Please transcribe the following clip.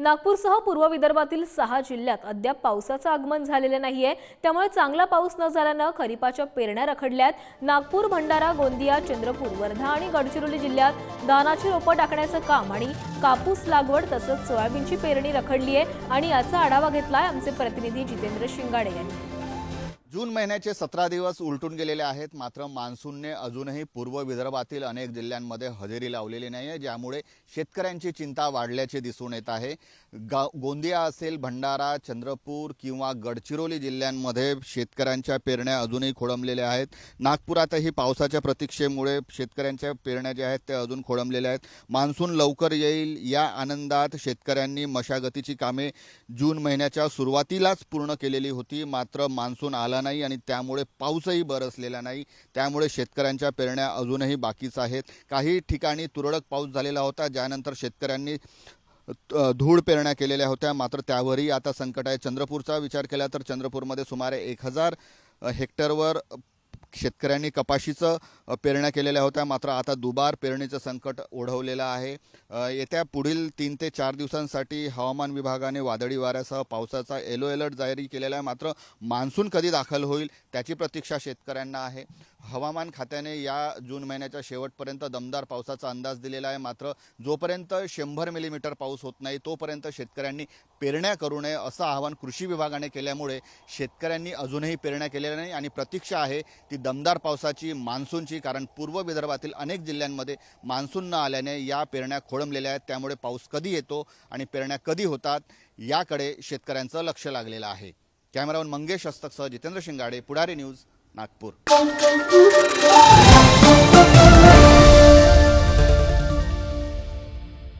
नागपूरसह पूर्व विदर्भातील सहा जिल्ह्यात अद्याप पावसाचं आगमन झालेलं नाहीये. त्यामुळे चांगला पाऊस न झाल्यानं खरीपाच्या पेरण्या रखडल्यात. नागपूर भंडारा गोंदिया चंद्रपूर वर्धा आणि गडचिरोली जिल्ह्यात धानाची रोपं टाकण्याचं काम आणि कापूस लागवड तसंच सोयाबीनची पेरणी रखडली आहे आणि याचा आढावा घेतलाय आमचे प्रतिनिधी जितेंद्र शिंगाडे यांनी. जून महिन्याचे सतरा दिवस उलटून गेलेले आहेत. मात्र मान्सूनने अजूनही पूर्व विदर्भातील अनेक जिल्ह्यांमध्ये हजेरी लावलेली नाही आहे ज्यामुळे शेतकऱ्यांची चिंता वाढल्याचे दिसून येत आहे. गा गोंदिया असेल भंडारा चंद्रपूर किंवा गडचिरोली जिल्ह्यांमध्ये शेतकऱ्यांच्या पेरण्या अजूनही खोळंबलेल्या आहेत. नागपुरातही पावसाच्या प्रतीक्षेमुळे शेतकऱ्यांच्या पेरण्या ज्या आहेत त्या अजून खोळंबलेल्या आहेत. मान्सून लवकर येईल या आनंदात शेतकऱ्यांनी मशागतीची कामे जून महिन्याच्या सुरुवातीलाच पूर्ण केलेली होती. मात्र मान्सून आला नाही आणि त्यामुळे पाऊसही बरसलेला नाही. त्यामुळे शेतकऱ्यांच्या पेरण्या अजूनही बाकीच आहेत. काही ठिकाणी तुरळक पाऊस झालेला होता. ज्यानंतर शेतकऱ्यांनी धूळ पेरण्या केलेल्या होत्या. मात्र त्यावरही आता संकट आहे. चंद्रपूरचा विचार केला तर चंद्रपूरमध्ये सुमारे एक हजार हेक्टरवर शेतकऱ्यांनी कपाशीचं पेरण्या केलेल्या होत्या. मात्र आता दुबार पेरणीचं संकट ओढवलेलं आहे. येत्या पुढील तीन ते चार दिवसांसाठी हवामान विभागाने वादळी वाऱ्यासह पावसाचा येलो अलर्ट जारी केलेला आहे. मात्र मान्सून कधी दाखल होईल त्याची प्रतीक्षा शेतकऱ्यांना आहे. हवामान खात्याने या जून महिन्याच्या शेवटपर्यंत दमदार पावसाचा अंदाज दिलेला आहे. मात्र जोपर्यंत शंभर मिलीमीटर पाऊस होत नाही तोपर्यंत शेतकऱ्यांनी पेरण्या करू नये असं आवाहन कृषी विभागाने केल्यामुळे शेतकऱ्यांनी अजूनही पेरण्या केलेल्या नाही. आणि प्रतीक्षा आहे ती दमदार पावसाची मान्सूनची कारण पूर्व विदर्भातील अनेक जिल्ह्यांमध्ये मान्सून न आल्याने या पेरण्या खोळंबलेल्या आहेत. त्यामुळे पाऊस कधी येतो आणि पेरण्या कधी होतात याकडे शेतकऱ्यांचं लक्ष लागलेलं आहे. कॅमेरामन मंगेश हस्तकसह जितेंद्र शिंगाडे पुढारी न्यूज नागपूर